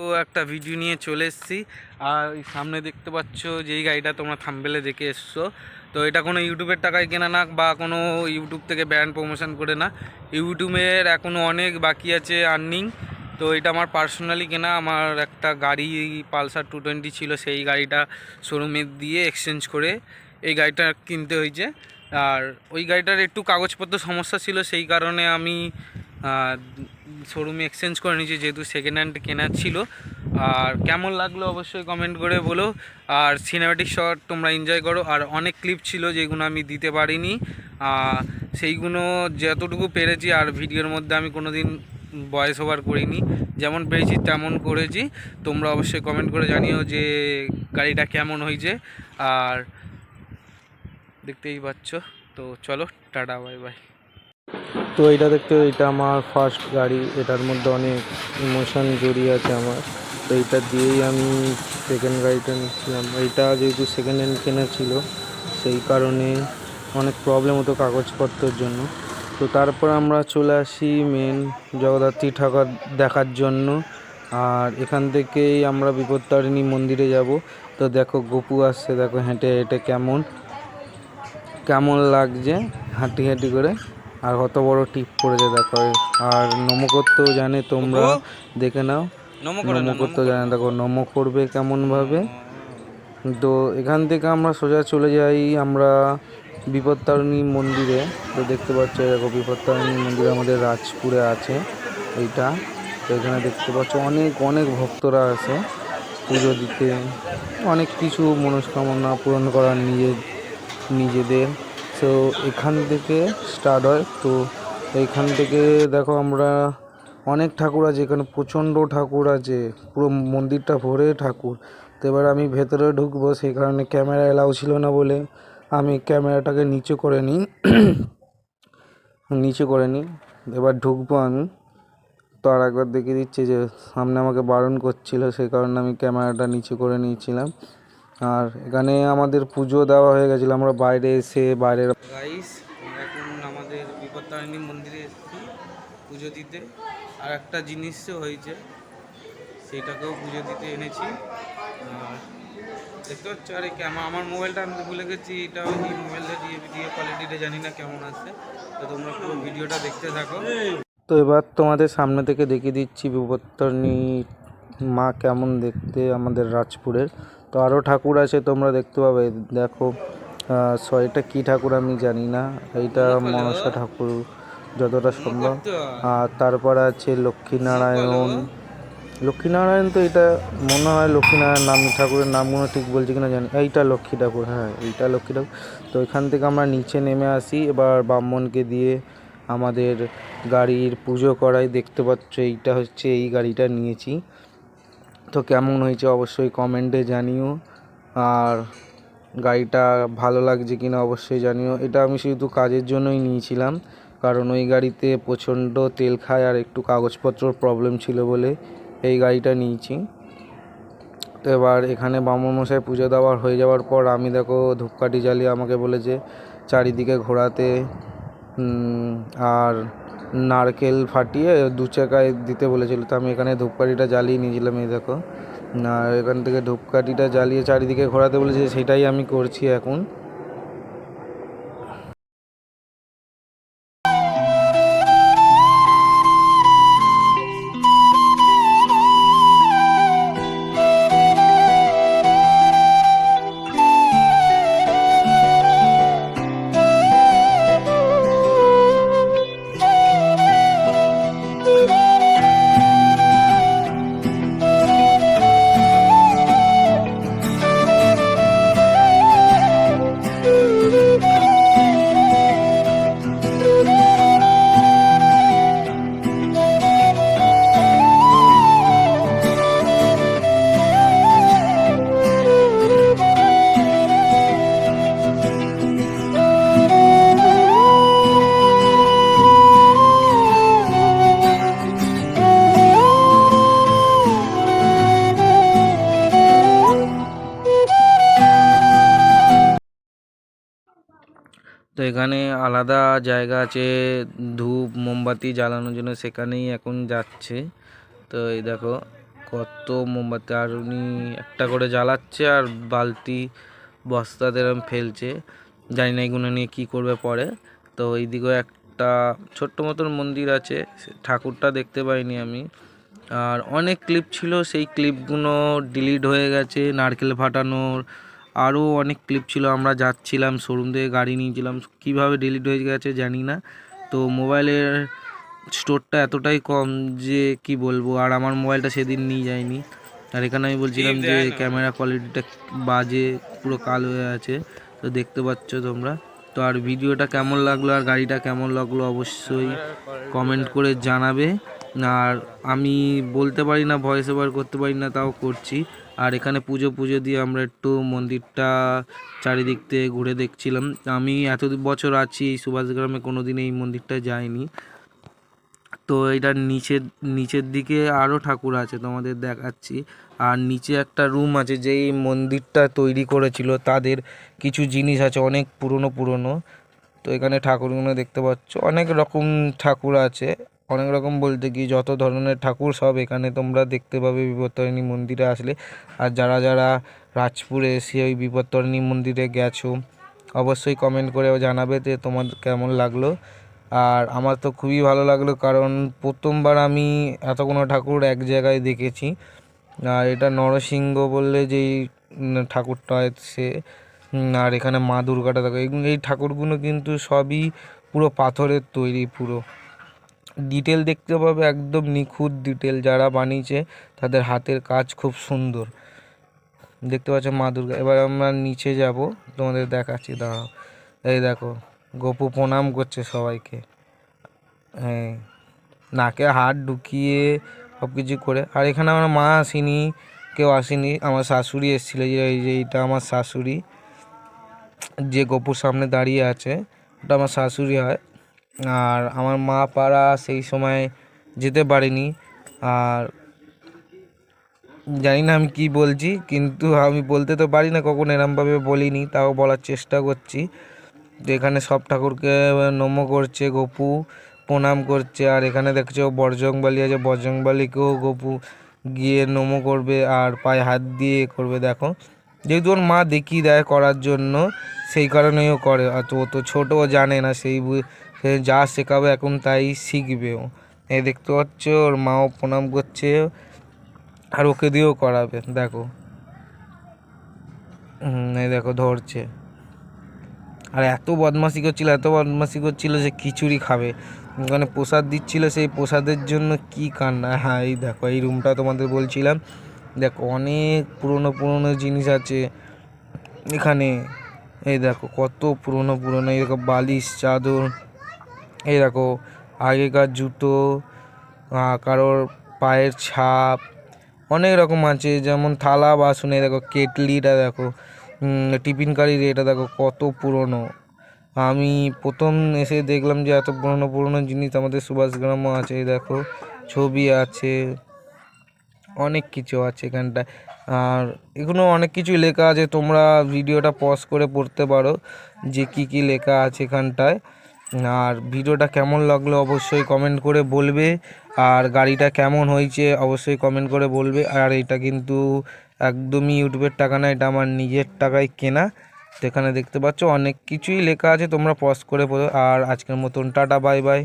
তো একটা ভিডিও নিয়ে চলে এসেছি। আর সামনে দেখতে পাচ্ছ যেই গাড়িটা তোমরা থাম্বেলে দেখে এসছো। তো এটা কোনো ইউটিউবের টাকায় কেনা না বা কোনো ইউটিউব থেকে ব্র্যান্ড প্রমোশন করে না। ইউটিউবের এখনও অনেক বাকি আছে আর্নিং তো এটা আমার পার্সোনালি কেনা। আমার একটা গাড়ি পালসার টু টোয়েন্টি ছিল, সেই গাড়িটা শোরুমে দিয়ে এক্সচেঞ্জ করে এই গাড়িটা কিনতে হয়েছে। আর ওই গাড়িটার একটু কাগজপত্র সমস্যা ছিল, সেই কারণে আমি শোরুমে এক্সচেঞ্জ করে নিয়েছি, যেহেতু সেকেন্ড হ্যান্ড কেনার ছিল। আর কেমন লাগল অবশ্যই কমেন্ট করে বলো। আর সিনেমেটিক শট তোমরা এনজয় করো। আর অনেক ক্লিপ ছিল যেগুলো আমি দিতে পারিনি। সেইগুলো যতটুকু পেরেছি, আর ভিডিওর মধ্যে আমি কোনো দিন ভয়েস ওভার করিনি। যেমন পেরেছি, তেমন করেছি। তোমরা অবশ্যই কমেন্ট করে জানিও যে গাড়িটা কেমন হয়েছে। আর দেখতেই পাচ্ছ। তো চলো, টাটা বাই বাই তো এটা দেখতে এটা আমার ফার্স্ট গাড়ি। এটার মধ্যে অনেক ইমোশন জড়িয়ে আছে আমার। তো এটা দিয়েই আমি সেকেন্ড গাড়িটা নিচ্ছিলাম। এটা যেহেতু সেকেন্ড হ্যান্ড কেনা ছিল, সেই কারণে অনেক প্রবলেম হতো কাগজপত্রের জন্য। তো তারপর আমরা চলে আসি মেন জগদ্ধাত্রী ঠাকুর দেখার জন্য। আর এখান থেকেই আমরা বিপত্তারিণী মন্দিরে যাব। তো দেখো, গপু আসছে। দেখো, হেঁটে হেঁটে কেমন কেমন লাগছে? হাঁটি হাঁটি করে। আর কত বড় টিপ পড়েছে দেখো। আর নমো করতেও জানে তোমরা। দেখে নাও। নমো করে নমো করতেও জানে। দেখো নমো করবে কেমনভাবে? তো এখান থেকে আমরা সোজা চলে যাই আমরা বিপত্তারিণী মন্দিরে। তো দেখতে পাচ্ছ দেখো বিপত্তারিণী মন্দির আমাদের রাজপুরে আছে এইটা। তো এখানে দেখতে পাচ্ছ অনেক অনেক ভক্তরা আছে পুজো দিতে। অনেক কিছু মনস্কামনা পূরণ করার নিজের নিজেদের। তো এখান থেকে স্টার্ট হয়। তো এইখান থেকে দেখো আমরা অনেক ঠাকুর আছে, এখানে প্রচণ্ড ঠাকুর আছে, পুরো মন্দিরটা ভরে ঠাকুর। তো এবার আমি ভেতরে ঢুকবো সেই কারণে ক্যামেরা এলাও ছিল না বলে আমি ক্যামেরাটাকে নিচে করে নিই। নিচে করে নিই। এবার ঢুকবো আমি। তো আর একবার দেখিয়ে দিচ্ছি যে সামনে আমাকে বারণ করছিল সেই কারণে আমি ক্যামেরাটা নিচে করে নিয়েছিলাম। আর এখানে আমাদের পুজো দেওয়া হয়ে গেছিল আমরা বাইরে এসে বাইরের গাইস এখন আমাদের বিপত্তারিণী মন্দিরে এসেছি পুজো দিতে। আর একটা জিনিস হয়েছে সেটাকেও পুজো দিতে এনেছি। আর দেখতে পাচ্ছ আরে ক্যামেরা আমার মোবাইলটা আমি ভুলে গেছি এটা এই মোবাইলটা দিয়ে ভিডিও কোয়ালিটিটা জানি না কেমন আছে। তো তোমরা পুরো ভিডিওটা দেখতে থাকো। তো এবার তোমাদের সামনে থেকে দেখিয়ে দিচ্ছি বিপত্তারিণী মা কেমন দেখতে আমাদের রাজপুরের। তো আরও ঠাকুর আছে তোমরা দেখতে পাবে। দেখো স এটা কী ঠাকুর আমি জানি না। এইটা মনসা ঠাকুর যতটা সম্ভব। আর তারপর আছে লক্ষ্মীনারায়ণ। লক্ষ্মীনারায়ণ তো এটা মনে হয় লক্ষ্মীনারায়ণ নাম ঠাকুরের নামগুলো ঠিক বলছি কিনা জানি এইটা লক্ষ্মী ঠাকুর হ্যাঁ এইটা লক্ষ্মী ঠাকুর। তো এখান থেকে আমরা নিচে নেমে আসি। এবার ব্রাহ্মণকে দিয়ে আমাদের গাড়ির পুজো করাই। দেখতে পাচ্ছ এইটা হচ্ছে এই গাড়িটা নিয়েছি। তো কেমন হয়েছে অবশ্যই কমেন্টে জানিও। আর গাড়িটা ভালো লাগছে কিনা অবশ্যই জানিও। এটা আমি শুধু কাজের জন্যই নিয়েছিলাম, কারণ ওই গাড়িতে প্রচণ্ড তেল খায় আর একটু কাগজপত্রর প্রবলেম ছিল বলে এই গাড়িটা নিয়েছি। তো এবার এখানে বামন মশাই পুজো দেওয়ার হয়ে যাওয়ার পর আমি দেখো ধূপকাঠি জ্বালিয়ে আমাকে বলেছে, চারিদিকে ঘোরাতে। আর নারকেল ফাটিয়ে দু চাকায় দিতে বলেছিল। তো আমি এখানে ধূপকাঠিটা জ্বালিয়ে নিয়েছিলাম এই দেখো। না এখান থেকে ধূপকাঠিটা জ্বালিয়ে চারিদিকে ঘোরাতে বলেছে, সেটাই আমি করছি এখন। এখানে আলাদা জায়গা আছে, ধূপ, মোমবাতি জ্বালানোর জন্য সেখানেই এখন যাচ্ছে। তো এই দেখো, কত মোমবাতি, আর উনি একটা করে জ্বালাচ্ছে আর বালতি বস্তাতে এরম ফেলছে। জানি না এগুলো নিয়ে কী করবে পরে। তো এইদিকেও একটা ছোট্ট মতন মন্দির আছে ঠাকুরটা দেখতে পাইনি আমি। আর অনেক ক্লিপ ছিল, সেই ক্লিপগুলো ডিলিট হয়ে গেছে, নারকেল ফাটানোর আরও অনেক ক্লিপ ছিল আমরা যাচ্ছিলাম শোরুম থেকে গাড়ি নিয়েছিলাম কীভাবে ডিলিট হয়ে গেছে জানি না। তো মোবাইলের স্টোরটা এতটাই কম যে কি বলব আর আমার মোবাইলটা সেদিন নিয়ে যায়নি। আর এখানে আমি বলছিলাম যে ক্যামেরা কোয়ালিটিটা বাজে পুরো কালো হয়ে আছে তো দেখতে পাচ্ছ তোমরা। তো আর ভিডিওটা কেমন লাগল আর গাড়িটা কেমন লাগল অবশ্যই কমেন্ট করে জানাবে। আর আমি বলতে পারি না ভয়েস ওভার করতে পারি না তাও করছি। আর এখানে পুজো পুজো দিয়ে আমরা একটু মন্দিরটা চারিদিক থেকে ঘুরে দেখছিলাম। আমি এত বছর আছি এই সুভাষগ্রামে কোনো দিন এই মন্দিরটা যাইনি। তো এটার নিচের নিচের দিকে আরও ঠাকুর আছে তোমাদের দেখাচ্ছি। আর নিচে একটা রুম আছে, যেই মন্দিরটা তৈরি করেছিল, তাদের কিছু জিনিস আছে, অনেক পুরনো পুরনো। তো এখানে ঠাকুরগুলো দেখতে পাচ্ছ, অনেক রকম ঠাকুর আছে। অনেক রকম বলতে কি যত ধরনের ঠাকুর সব এখানে তোমরা দেখতে পাবে বিপত্তারিণী মন্দিরে আসলে। আর যারা যারা রাজপুরে এসে ওই বিপত্তারিণী মন্দিরে গেছো, অবশ্যই কমেন্ট করে জানাবে যে তোমার কেমন লাগল। আর আমার তো খুবই ভালো লাগল কারণ প্রথমবার আমি এত কোনো ঠাকুর এক জায়গায় দেখেছি। আর এটা নরসিংহ বললে যেই ঠাকুরটা সে আর এখানে মা দুর্গাটা দেখো এই ঠাকুরগুলো কিন্তু সবই পুরো পাথরের তৈরি পুরো। ডিটেল দেখতে পাবে, একদম নিখুঁত ডিটেল যারা বানিয়েছে, তাদের হাতের কাজ খুব সুন্দর। দেখতে পাচ্ছ মা দুর্গা। এবার আমরা নিচে যাব, তোমাদের দেখাচ্ছি, দাঁড়াও। এই দেখো, গপু প্রণাম করছে সবাইকে। হ্যাঁ নাকে হাত ঢুকিয়ে সব কিছু করে। আর এখানে আমার মা আসেনি, কেউ আসেনি, আমার শাশুড়ি এসেছিল, যে এই যে এইটা আমার শাশুড়ি। যে গপুর সামনে দাঁড়িয়ে আছে, ওটা আমার শাশুড়ি হয়। আর আমার মা পাড়া সেই সময় যেতে পারেনি। আর জানি না আমি কি বলছি, কিন্তু আমি বলতে তো পারি না, কখন এরমভাবে বলিনি, তাও বলার চেষ্টা করছি। তো এখানে সব ঠাকুরকে নম করছে গপু, প্রণাম করছে, আর এখানে দেখছ বজরংবলী আছে বজরংবলীকেও গপু গিয়ে নমো করবে আর পায়ে হাত দিয়ে করবে, দেখো। যেহেতু ওর মা দেখিয়ে দেয় করার জন্য, সেই কারণেও করে, আর তো ও তো ছোটো জানে না, সেই সে যা শেখাবে এখন তাই শিখবেও এই দেখতে পাচ্ছ, ওর মাও প্রণাম করছে আর ওকে দিয়েও করাবে, দেখো। এই দেখো, ধরছে। আর এত বদমাশি করছিল, এত বদমাশি করছিল যে খিচুড়ি খাবে। ওখানে প্রসাদ দিচ্ছিল সেই প্রসাদের জন্য কি কান্না। হ্যাঁ এই দেখো, এই রুমটা তোমাদের বলছিলাম। দেখো, অনেক পুরনো পুরনো জিনিস আছে এখানে। এই দেখো, কত পুরনো পুরনো, এই দেখো, বালিশ, চাদর। এই দেখো, আগেকার জুতো কারোর পায়ের ছাপ, অনেক রকম আছে, যেমন থালা, বাসন, এই দেখো, কেটলিটা দেখো টিফিন কারির এটা দেখো, কত পুরনো। আমি প্রথম এসে দেখলাম যে এত পুরনো পুরনো জিনিস আমাদের সুভাষগ্রামও আছে, এই দেখো, ছবি আছে, অনেক কিছু আছে এখানটায়। আর এগুলো অনেক কিছু লেখা আছে, তোমরা ভিডিওটা পজ করে পড়তে পারো, যে কি কি লেখা আছে এখানটায়। আর ভিডিওটা কেমন লাগল অবশ্যই কমেন্ট করে বলবে। আর গাড়িটা কেমন হয়েছে অবশ্যই কমেন্ট করে বলবে। আর এটা কিন্তু একদমই ইউটিউবের টাকা না, এটা আমার নিজের টাকায় কেনা। তো এখানে দেখতে পাচ্ছ অনেক কিছুই লেখা আছে, তোমরা পজ করে পড়ো আর আজকের মতন টাটা বাই বাই